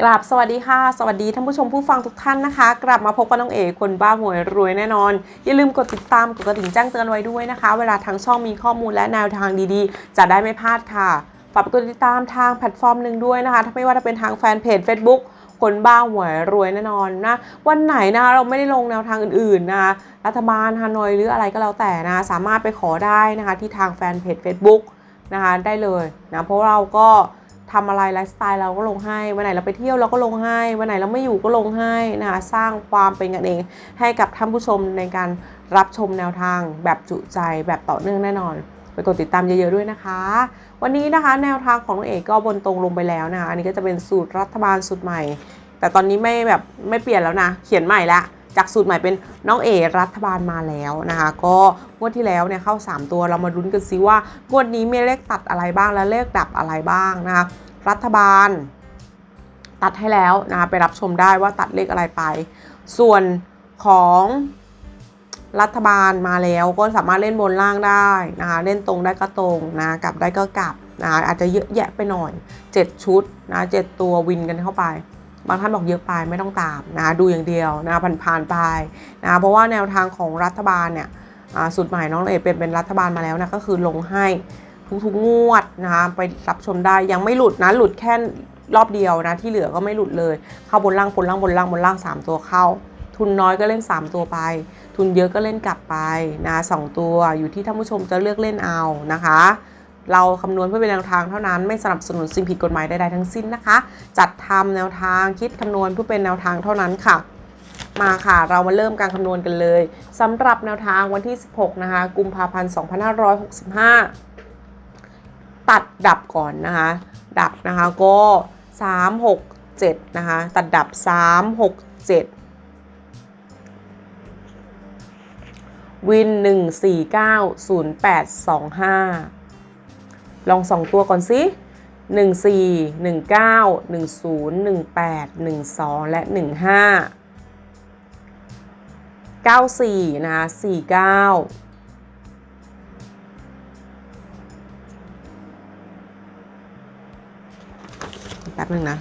กราบสวัสดีค่ะ สวัสดีท่านผู้ชมผู้ฟังทุกท่านนะคะ กลับมาพบกับน้องเอกคนบ้าหวยรวยแน่นอน อย่าลืมกดติดตามกดกระดิ่งแจ้งเตือนไว้ด้วยนะคะ เวลาทางช่องมีข้อมูลและแนวทางดีๆ จะได้ไม่พลาดค่ะฝากกดติดตามทางแพลตฟอร์มหนึ่งด้วยนะคะถ้าไม่ว่าจะเป็นทางแฟนเพจ Facebook คนบ้าหวยรวยแน่นอนนะ วันไหนนะเราไม่ได้ลงแนวทางอื่นๆนะคะรัฐบาลฮานอยหรืออะไรก็แล้วแต่นะสามารถไปขอได้นะคะที่ทางแฟนเพจ Facebook นะคะได้เลยนะเพราะเราก็ ทำอะไรไลฟ์สไตล์เราก็ลงให้ วันไหนเราไปเที่ยวเราก็ลงให้ วันไหนเราไม่อยู่ก็ลงให้นะคะสร้างความเป็นกันเอง ให้กับท่านผู้ชมในการรับชมแนวทาง แบบจุใจแบบต่อเนื่องแน่นอนไปกดติดตามเยอะๆด้วยนะคะ วันนี้นะคะแนวทางของน้องเอกก็บนตรงลงไปแล้วนะคะอันนี้ก็จะเป็นสูตรรัฐบาลสูตรใหม่ แต่ตอนนี้ไม่แบบไม่เปลี่ยนแล้วนะ เขียนใหม่ละ จากสูตรใหม่เป็นน้องเอรัฐบาลมาแล้วนะคะ ก็งวดที่แล้วเนี่ยเข้า 3 ตัวเรามาลุ้นกันซิว่างวดนี้มีเลขตัดอะไรบ้างและเลขดับอะไรบ้างนะคะ รัฐบาล ตัดให้แล้วนะคะไปรับชมได้ว่าตัดเลขอะไรไป ส่วนของรัฐบาลมาแล้วก็สามารถเล่นบนล่างได้นะคะเล่นตรงได้ก็ตรงนะกลับได้ก็กลับนะะอาจจะเยอะแยะไปหน่อย 7 ชุดนะ7ตัววินกันเข้าไป บางท่านบอกเยอะไปไม่ต้องตามนะดูอย่างเดียวนะผ่านๆไปนะเพราะว่าแนวทางของรัฐบาลเนี่ยสูตรใหม่น้องเอเป็นเป็นรัฐบาลมาแล้วนะก็คือลงให้ทุกๆงวดนะคะไปรับชมได้ยังไม่หลุดนะหลุดแค่รอบเดียวนะที่เหลือก็ไม่หลุดเลย เข้าบนล่างบนล่างบนล่างบนล่าง 3 ตัวเข้า ทุนน้อยก็เล่น 3 ตัวไป ทุนเยอะก็เล่นกลับไปนะสองตัวอยู่ที่ท่านผู้ชมจะเลือกเล่นเอานะคะ เราคำนวณเพื่อเป็นแนวทางเท่านั้นไม่สนับสนุนสิ่งผิดกฎหมายใดๆทั้งสิ้นนะคะ จัดทำแนวทางคิดคำนวณเพื่อเป็นแนวทางเท่านั้นค่ะ มาค่ะ เรามาเริ่มการคำนวณกันเลยสำหรับแนวทางวันที่ 16 นะคะ กุมภาพันธ์ 2565 ตัดดับก่อนนะคะ ดับนะคะก็ 3 6 7 นะคะ ตัดดับ 3 6 7วิน 1 4 9 0 8 2 5 ลองสองตัวก่อนสิหนึ่งสี่หนึ่งเก้าหนึ่งศูนย์หนึ่งแปดหนึ่งสองและหนึ่งห้าเก้าสี่นะคะสี่เก้าแป๊บนึงนะ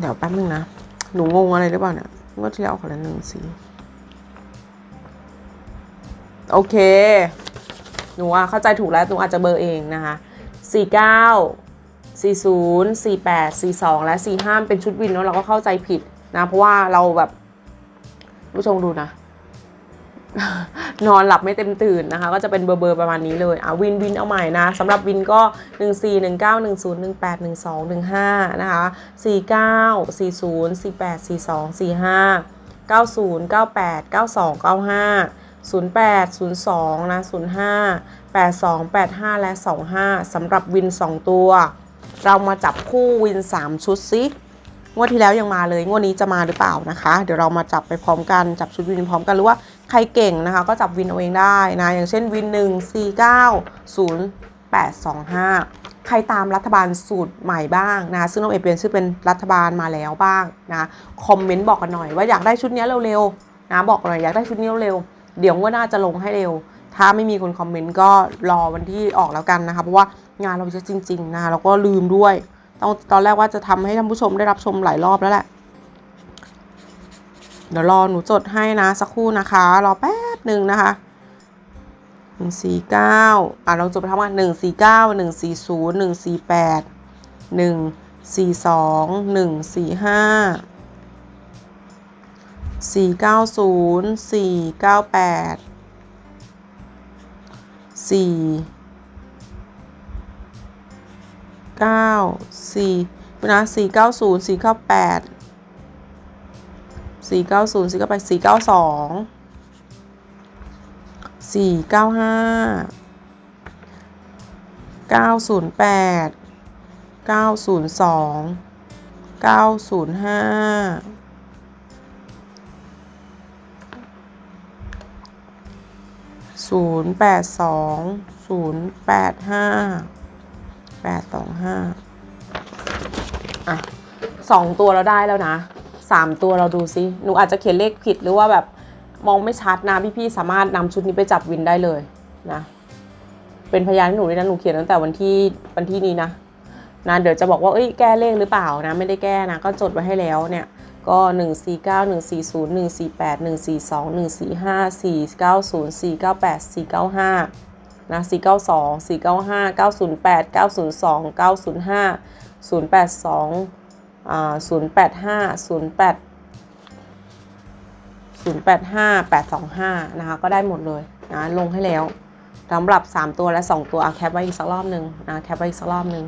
เดี๋ยวแป๊บนึงนะ หนูงงอะไรหรือเปล่าเนี่ยงวดที่แล้วเอาคนละหนึ่งสีโอเค หนูอะเข้าใจถูกแล้วหนูอาจจะเบอร์เองนะคะสี่เก้าสี่ศูนย์สี่แปดสี่สองและสี่ห้าเป็นชุดวินเนาะเราก็เข้าใจผิดนะ เพราะว่าเราแบบผู้ชมดูนะ นอนหลับไม่เต็มตื่นนะคะ ก็จะเป็นเบอร์เบอร์ประมาณนี้เลยอะวินวินเอาใหม่นะสำหรับวินก็ 1 4 1 9 1 0 1 8 1 2 1 5 นะคะ 49 40 48 42 45 90 98 92 95 08 02 นะ 05 82 85 และ 25 สำหรับวิน 2 ตัว เรามาจับคู่วิน 3 ชุดซิงวดที่แล้วยังมาเลย งวดนี้จะมาหรือเปล่านะคะ เดี๋ยวเรามาจับไปพร้อมกัน จับชุดวินพร้อมกันหรือว่า รเก่งนะคะก็จับวินเอาเองได้นะอย่างเช่นวิน 1 4 9 0 8 2 5 ใครตามรัฐบาลสูตรใหม่บ้างนะซึ่งน้องเอเปลี่ยนชื่อเป็นรัฐบาลมาแล้วบ้างนะคอมเมนต์บอกกันหน่อยว่าอยากได้ชุดนี้เร็วๆนะบอกหน่อยอยากได้ชุดนี้เร็วๆเดี๋ยววดหน้าจะลงให้เร็ว ถ้าไม่มีคนคอมเมนต์ก็รอวันที่ออกแล้วกันนะคะเพราะว่างานเราเยอะจริงๆนะคะแล้วก็ลืมด้วยตอนตอนแรกว่าจะทำให้ท่านผู้ชมได้รับชมหลายรอบแล้วแหละ เดี๋ยวรอหนูจดให้นะสักครู่นะคะ รอแป๊บหนึ่งนะคะหนึ่งสี่เก้าอะลองจดไปทั้งวันหนึ่งสี่เก้าหนึ่งสี่ศูนย์หนึ่งสี่แปดหนึ่งสี่สองหนึ่งสี่ห้าสี่เก้าศูนย์สี่เก้าแปดสี่เก้าสี่นะสี่เก้าศูนย์สี่เก้าแปด สี่เก้าศูนย์สี่เก้าแปดสี่เก้าสองสี่เก้าห้าเก้าศูนย์แปดเก้าศูนย์สองเก้าศูนย์ห้าศูนย์แปดสองศูนย์แปดห้าแปดสองห้าอะสองตัวเราได้แล้วนะ สามตัวเราดูซิหนูอาจจะเขียนเลขผิดหรือว่าแบบมองไม่ชัดนะพี่ๆสามารถนำชุดนี้ไปจับวินได้เลยนะ เป็นพยานให้หนูด้วยนะหนูเขียนตั้งแต่วันที่วันที่นี้นะนะเดี๋ยวจะบอกว่าเอ้ยแก้เลขหรือเปล่านะ ไม่ได้แก้นะ ก็จดไว้ให้แล้วเนี่ยก็ 1 4 9 1 4 0 1 4 8 1 4 2 1 4 5 4 9 0 4 9 8 4 9 5นะ4 9 2 4 9 5 9 0 8 9 0 2 9 0 5 0 8 2 0 8 5 0 8 085 825 นะคะ ก็ได้หมดเลยนะลงให้แล้วสำหรับ 3 ตัวและ 2 ตัวเอาแคปไว้อีกสักรอบหนึ่งนะแคปไว้อีกสักรอบหนึ่ง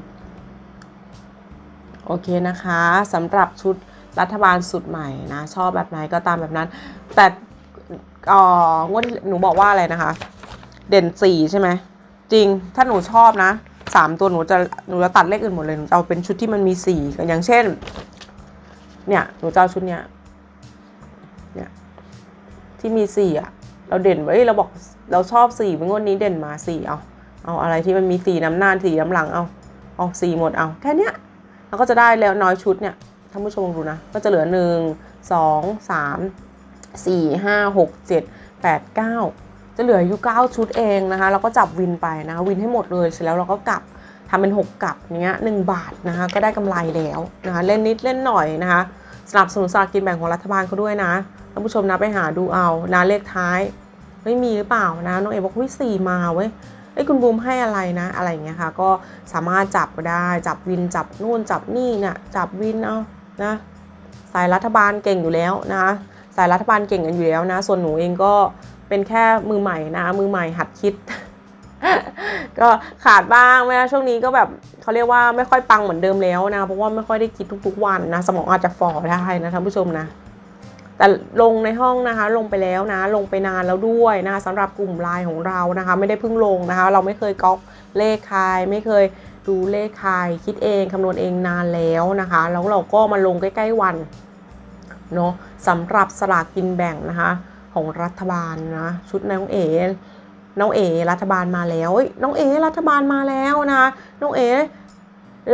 โอเคนะคะสำหรับชุดรัฐบาลสุดใหม่นะชอบแบบไหนก็ตามแบบนั้น แต่อ่องวดหนูบอกว่าอะไรนะคะ เด่น4ใช่ไหมจริงถ้าหนูชอบนะ 3ตัวหนูจะหนูจะตัดเลขอื่นหมดเลยหนูจะเอาเป็นชุดที่มันมี4อย่างเช่น เนี่ยหนูจะเอาชุดเนี้ยเนี่ยที่มีสี่อะ เราเด่นไว้เราบอกเราชอบสี่เป็นงวดนี้เด่นมาสี่เอาเอาอะไรที่มันมีสีน้ำหน้าสีน้ำหลังเอาเอาสีหมดเอาแค่เนี้ยเราก็จะได้แล้วน้อยชุดเนี่ยท่านผู้ชมลองดูนะ ก็จะเหลือหนึ่งสองสามสี่ห้าหกเจ็ดแปดเก้า จะเหลืออยู่เก้าชุดเองนะคะเราก็จับวินไปนะคะวินให้หมดเลยเสร็จแล้วเราก็กลับทำเป็นหกกลับเงี้ยหนึ่งบาทนะคะก็ได้กำไรแล้วนะคะเล่นนิดเล่นหน่อยนะคะสนับสนุนสลากกินแบ่งของรัฐบาลเขาด้วยนะท่านผู้ชมนะไปหาดูเอานะเลขท้ายไม่มีหรือเปล่านะน้องเอบอกวิสี่มาเว้ยไอ้คุณบูมให้อะไรนะอะไรเงี้ยค่ะก็สามารถจับได้จับวินจับนู่นจับนี่เนี่ยจับวินเอานะสายรัฐบาลเก่งอยู่แล้วนะคะสายรัฐบาลเก่งกันอยู่แล้วนะส่วนหนูเองก็ เป็นแค่มือใหม่นะ มือใหม่หัดคิด ก็ขาดบ้างเวลาช่วงนี้ก็แบบเขาเรียกว่าไม่ค่อยปังเหมือนเดิมแล้วนะเพราะว่าไม่ค่อยได้คิดทุก ๆ วันนะ สมองอาจจะฝ่อได้นะท่านผู้ชมนะแต่ลงในห้องนะคะลงไปแล้วนะ ลงไปนานแล้วด้วยนะคะสำหรับกลุ่มไลน์ของเรานะคะ ไม่ได้เพิ่งลงนะคะ เราไม่เคยก๊อปเลขใครไม่เคยดูเลขใครคิดเองคำนวณเองนานแล้วนะคะ แล้วเราก็มาลงใกล้ ๆ วันเนาะสำหรับสลากกินแบ่งนะคะ ของรัฐบาลนะชุดน้องเอน้องเอรัฐบาลมาแล้วน้องเอรัฐบาลมาแล้วนะน้องเอ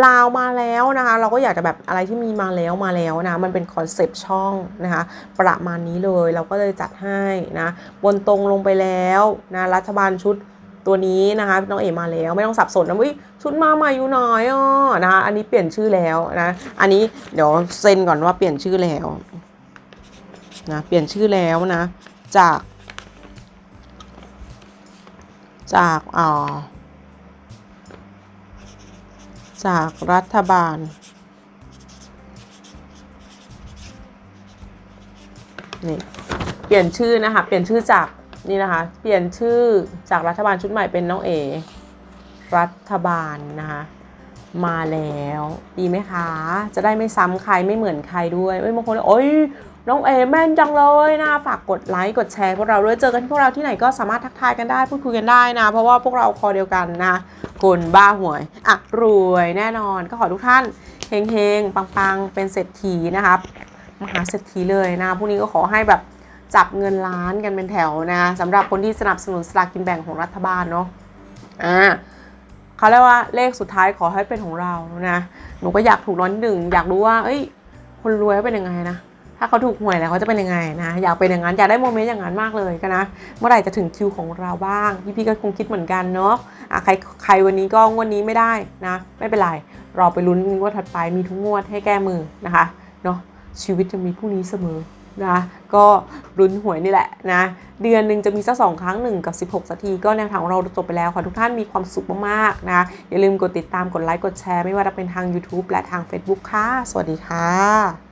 ลาวมาแล้วนะคะ เราก็อยากจะแบบอะไรที่มีมาแล้วมาแล้วนะ มันเป็นคอนเซปต์ช่องนะคะ ประมาณนี้เลยเราก็เลยจัดให้นะ บนตรงลงไปแล้วนะรัฐบาลชุดตัวนี้นะคะน้องเอมาแล้วไม่ต้องสับสนนะวิชุดมาใหม่อยู่หน่อยอ่อนะคะอันนี้เปลี่ยนชื่อแล้วนะ อันนี้เดี๋ยวเซ็นก่อนว่าเปลี่ยนชื่อแล้วนะเปลี่ยนชื่อแล้วนะ จาก จากอ่าจากรัฐบาล นี่ เปลี่ยนชื่อนะคะ เปลี่ยนชื่อจากนี่นะคะ เปลี่ยนชื่อจากรัฐบาลชุดใหม่เป็นน้องเอ รัฐบาลนะคะ มาแล้ว ดีไหมคะ จะได้ไม่ซ้ำใครไม่เหมือนใครด้วยไม่บางคนเลยโอ๊ย น้องเอแม่นจังเลยนะฝากกดไลค์กดแชร์พวกเราด้วยเจอกันพวกเราที่ไหนก็สามารถทักทายกันได้พูดคุยกันได้นะ เพราะว่าพวกเราคอเดียวกันนะคนบ้าหวยอะรวยแน่นอนก็ขอทุกท่านเฮงๆปังๆ เป็นเศรษฐีนะครับมหาเศรษฐีเลยนะพรุ่งนี้ก็ขอให้แบบจับเงินล้านกันเป็นแถวนะสำหรับคนที่สนับสนุนสลากกินแบ่งของรัฐบาลเนาะอ่าเขาเรียกว่าเลขสุดท้ายขอให้เป็นของเรานะหนูก็อยากถูกน้อยหนึ่งอยากรู้ว่า เอ้ย คนรวยเขาเป็นยังไงนะ ถ้าเขาถูกหวยแล้วเขาจะเป็นยังไงนะ อยากเป็นอย่างนั้นอยากได้โมเมนต์อย่างนั้นมากเลยก็นะ เมื่อไหร่จะถึงคิวของเราบ้าง พี่ๆก็คงคิดเหมือนกันเนาะะใครใครวันนี้ก็งวดนี้ไม่ได้นะ ไม่เป็นไรรอไปลุ้นงวดถัดไปมีทุกงวดให้แก้มือนะคะเนาะชีวิตจะมีพรุ่งนี้เสมอนะก็รุนหวยนี่แหละนะเดือนหนึ่งจะมีสักสองครั้งหนึ่งกับ 16สักทีก็แนวทางของเราจบไปแล้วขอทุกท่านมีความสุขมากๆนะอย่าลืมกดติดตามกดไลค์กดแชร์ ไม่ว่าจะเป็นทาง YouTube และทาง Facebook ค่ะ สวัสดีค่ะ